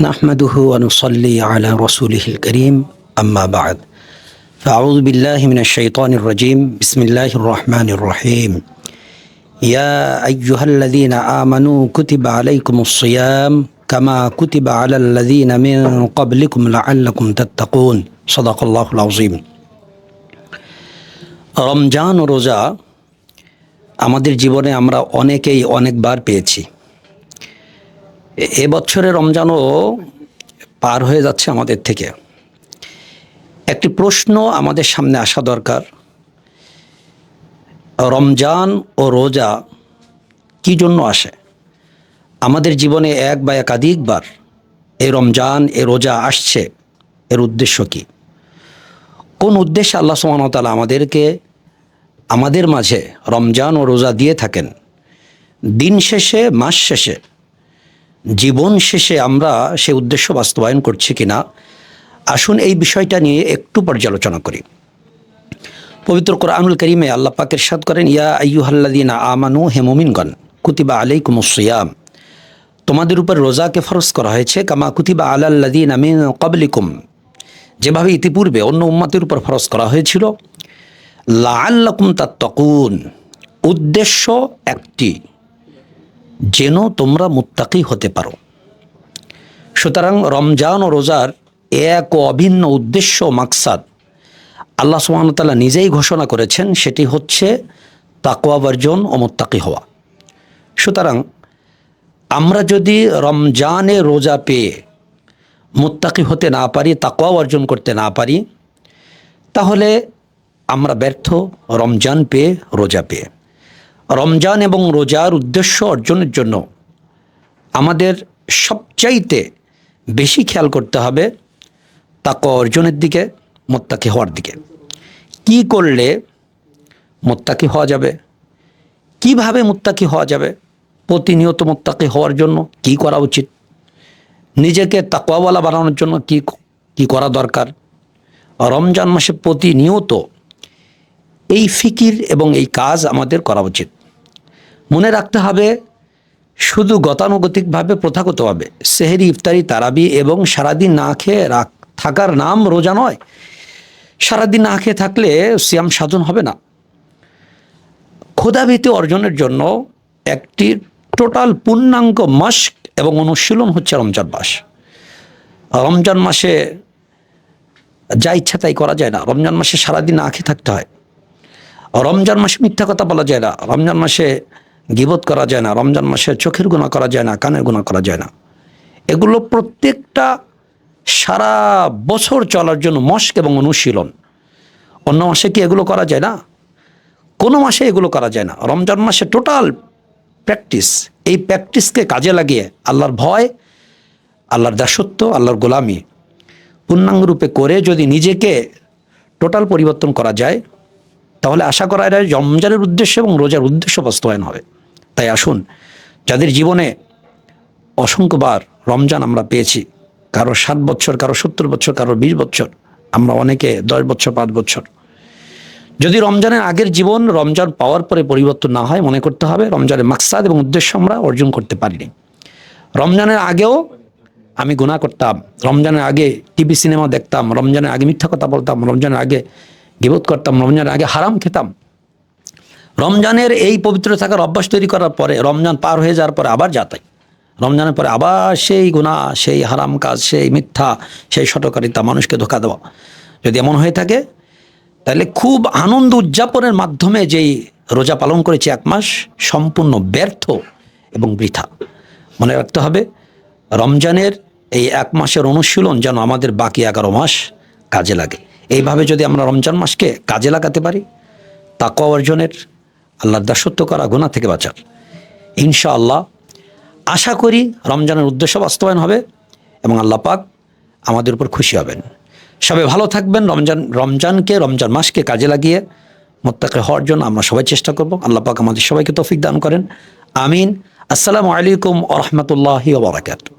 نحمده ونصلي على رسوله الكريم أما بعد فأعوذ بالله من الشيطان الرجيم بسم الله الرحمن الرحيم يا أيها الذين آمنوا كتب عليكم الصيام كما كتب على الذين من قبلكم لعلكم تتقون صدق الله العظيم রমজান ও রোজা আমাদের জীবনে আমরা অনেকেই অনেকবার পেয়েছি এ- এবছরে রমজানও পার হয়ে যাচ্ছে আমাদের থেকে। একটি প্রশ্ন আমাদের সামনে আসা দরকার। রমজান ও রোজা কি জন্য আসে? আমাদের জীবনে এক বা একাধিকবার এই রমজান এ রোজা আসছে, এর উদ্দেশ্য কি? কোন উদ্দেশ্যে আল্লাহ সুবহানাহু আমাদেরকে আমাদের মাঝে রমজান ও রোজা দিয়ে থাকেন? দিন শেষে, মাস শেষে জীবন শেষে আমরা সে উদ্দেশ্য বাস্তবায়ন করছি কিনা? আসুন এই বিষয়টা নিয়ে একটু পর্যালোচনা করি। পবিত্র কোরআনুল করিমে আল্লাহ পাক ইরশাদ করেন, ইয়া আইয়ুহাল্লাযীনা আমানু, হে মুমিনগণ, কুতিবা আলাইকুমুস সিয়াম। তোমাদের উপর রোজাকে ফরজ করা হয়েছে, কামা কুতিবা আলাল্লাযীনা মিন ক্বাবলিকুম। যেভাবে ইতিপূর্বে অন্য উম্মাতের উপর ফরজ করা হয়েছিল, লাআল্লাকুম তাত্তাকুন। উদ্দেশ্য একটি। যেন তোমরা মুত্তাকি হতে পারো। সুতরাং রমজান ও রোজার এক ও অভিন্ন উদ্দেশ্য মাকসাদ আল্লাহ সুবহানাহু নিজেই ঘোষণা করেছেন, সেটি হচ্ছে তাকওয়া বর্জন ও মুত্তাকি হওয়া। সুতরাং আমরা যদি রমজানে রোজা পেয়ে মুত্তাকি হতে না পারি, তাকওয়া অর্জন করতে না পারি, তাহলে আমরা ব্যর্থ রমজান পেয়ে রোজা পেয়ে। রমজান এবং রোজার উদ্দেশ্য অর্জনের জন্য আমাদের সবচাইতে বেশি খেয়াল করতে হবে তাকওয়া অর্জনের দিকে, মোত্তাকি হওয়ার দিকে। কি করলে মোত্তাকি হওয়া যাবে? কীভাবে মুত্তাকি হওয়া যাবে? প্রতিনিয়ত মোত্তাকি হওয়ার জন্য কি করা উচিত? নিজেকে তাকওয়াওয়ালা বানানোর জন্য কি কি করা দরকার? রমজান মাসে প্রতিনিয়ত এই ফিকির এবং এই কাজ আমাদের করা উচিত। মনে রাখতে হবে, শুধু গতানুগতিকভাবে প্রথাগতভাবে সেহেরি, ইফতারি, তারাবি এবং সারাদিন না খেয়ে রাখ, থাকার নাম রোজা নয়। সারাদিন না খেয়ে থাকলে সিয়াম সাধন হবে না। ক্ষুধাভীতি অর্জনের জন্য একটি টোটাল পূর্ণাঙ্গ মাস্ক এবং অনুশীলন হচ্ছে রমজান মাস। রমজান মাসে যা ইচ্ছা তাই করা যায় না। রমজান মাসে সারাদিন না খেয়ে থাকতে হয়। রমজান মাসে মিথ্যা কথা বলা যায় না। রমজান মাসে গিবত করা যায় না, রমজান মাসে চোখের গুণা করা যায় না, কানের গুণা করা যায় না। এগুলো প্রত্যেকটা সারা বছর চলার জন্য মস্ক এবং অনুশীলন। অন্য মাসে কি এগুলো করা যায় না? কোনো মাসে এগুলো করা যায় না। রমজান মাসে টোটাল প্র্যাকটিস, এই প্র্যাকটিসকে কাজে লাগিয়ে আল্লাহর ভয়, আল্লাহর দাসত্ব, আল্লাহর গোলামি পূর্ণাঙ্গ রূপে করে যদি নিজেকে টোটাল পরিবর্তন করা যায়, তাহলে আশা করা যায় রমজানের উদ্দেশ্য এবং রোজার উদ্দেশ্য বাস্তবায়ন হবে। তাই আসুন, যাদের জীবনে অসংখ্যবার রমজান আমরা পেয়েছি, কারও ষাট বছর, কারও সত্তর বছর, কারও বিশ বছর, আমরা অনেকে দশ বছর, পাঁচ বছর। যদি রমজানের আগের জীবন রমজান পাওয়ার পরে পরিবর্তন না হয়, মনে করতে হবে রমজানের মাকসাদ এবং উদ্দেশ্য আমরা অর্জন করতে পারিনি। রমজানের আগেও আমি গুণা করতাম, রমজানের আগে টিভি সিনেমা দেখতাম, রমজানের আগে মিথ্যা কথা বলতাম, রমজানের আগে গিবোধ করতাম, রমজানের আগে হারাম খেতাম। রমজানের এই পবিত্র থাকার অভ্যাস তৈরি করার পরে রমজান পার হয়ে যাওয়ার পরে আবার যাতাই রমজানের পরে আবার সেই গুণা সেই হারাম কাজ, সেই মিথ্যা, সেই সটকারিতা মানুষকে ধোকা দেওয়া। যদি এমন হয়ে থাকে, তাহলে খুব আনন্দ উদযাপনের মাধ্যমে যেই রোজা পালন করেছে এক মাস, সম্পূর্ণ ব্যর্থ এবং বৃথা। মনে রাখতে হবে, রমজানের এই এক মাসের অনুশীলন যেন আমাদের বাকি এগারো মাস কাজে লাগে। এইভাবে যদি আমরা রমজান মাসকে কাজে লাগাতে পারি, তাকওয়া অর্জনের আল্লাহর দাসত্ব করা গুণা থেকে বাঁচার। ইনশাআল্লাহ, আশা করি রমজানের উদ্দেশ্য বাস্তবায়ন হবে এবং আল্লাহ পাক আমাদের উপর খুশি হবেন। সবাই ভালো থাকবেন, রমজান, রমজানকে, রমজান মাসকে কাজে লাগিয়ে মোত্তাকে হওয়ার জন্য আমরা সবাই চেষ্টা করব। আল্লাহ পাক আমাদের সবাইকে তৌফিক দান করেন। আমিন। আসসালামু আলাইকুম ওরহমতুল্লাহি ওবরাকাতু